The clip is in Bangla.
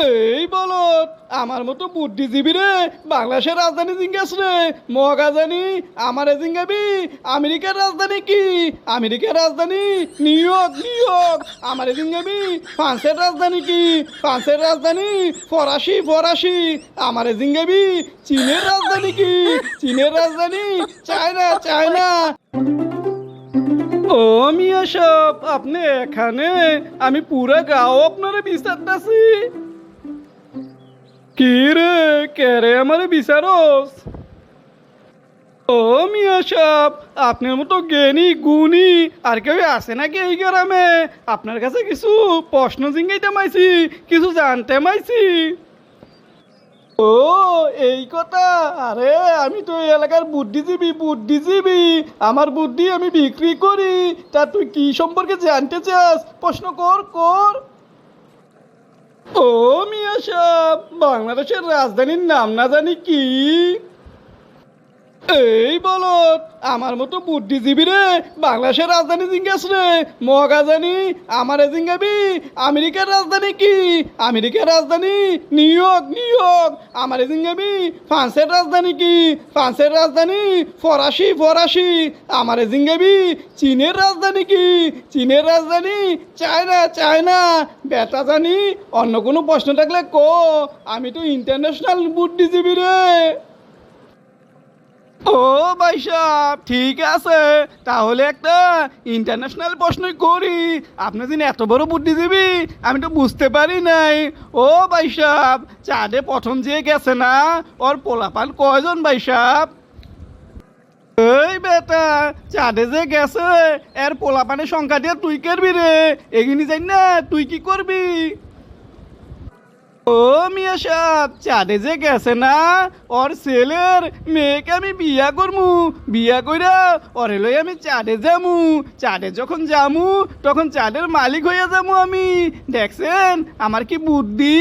এই বলত আমার মতো বুদ্ধিজীবী রে, বাংলাদেশের রাজধানী জিজ্ঞাস রে মগা জানি আমারে জিঙ্গাবি, আমেরিকার রাজধানী কি? আমেরিকার রাজধানী নিউ ইয়র্ক নিউ ইয়র্ক, আমারে জিঙ্গাবি, ফ্রান্সের রাজধানী কি? ফ্রান্সের রাজধানী ফরাসি ফরাসি, আমারে জিঙ্গাবি, চীনের রাজধানী কি? চীনের রাজধানী চায়না চায়না। ও মিয়া সাহেব, আপনি এখানে, আমি পুরা গাও আপনারে বিচারতাছি। কি রে? কে রে আমারে বিচারস? ও মিয়া সাহেব আপনার মতো জ্ঞানী, গুণী, আর কেউ আছে নাকি এই গ্রামে? আপনার কাছে কিছু প্রশ্ন জিঙ্গাইতে মাইছি, কিছু জানতে মাইছি। ও, এই কথা? আরে, আমি তো এই এলাকার বুদ্ধিজীবী বুদ্ধিজীবী। আমার বুদ্ধি আমি বিক্রি করি। তা তুই কি সম্পর্কে জানতে চাস? প্রশ্ন কর কর। ও বাংলাদেশের রাজধানীর নাম না জানি কি? এই বলত আমার মতো বুদ্ধিজীবী রে, বাংলাদেশের রাজধানী জিজ্ঞাস রে মগা জানি আমারে জিঙ্গাবি, আমেরিকার রাজধানী কি? আমেরিকার রাজধানী নিউ ইয়র্ক নিউ ইয়র্ক, আমারে জিঙ্গাবি, ফ্রান্সের রাজধানী কি? ফ্রান্সের রাজধানী ফরাসি ফরাসি, আমারে জিঙ্গাবি, চীনের রাজধানী কি? চীনের রাজধানী চায়না চায়না। বেটা জানি, অন্য কোনো প্রশ্ন থাকলে ক, আমি তো ইন্টারন্যাশনাল বুদ্ধিজীবী রে। ও ভাই ঠিক আছে। তাহলে একটা ইন্টারন্যাশনাল প্রশ্নই করি। আপনি যিনি এত বড় বুদ্ধিজীবী, আমি তো বুঝতে পারি নাই। ও ভাই চাঁদে প্রথম যে গেছে না, ওর পোলাপান কয়জন ভাই এই বেটা, চাঁদে যে গেছে, এর পোলাপানের সংখ্যা দিয়ে তুই করবি রে। এগিনি যাই না, তুই কি করবি? ও মিয়া সাহ চাঁদে যে গেছে না, ওর ছেলের মেয়েকে আমি বিয়া করমু, বিয়া কইরা ওরে লই আমি চাঁদে যামু, চাঁদে যখন যামু, তখন চাঁদের মালিক হইয়া যামু আমি। দেখছেন, আমার কি বুদ্ধি?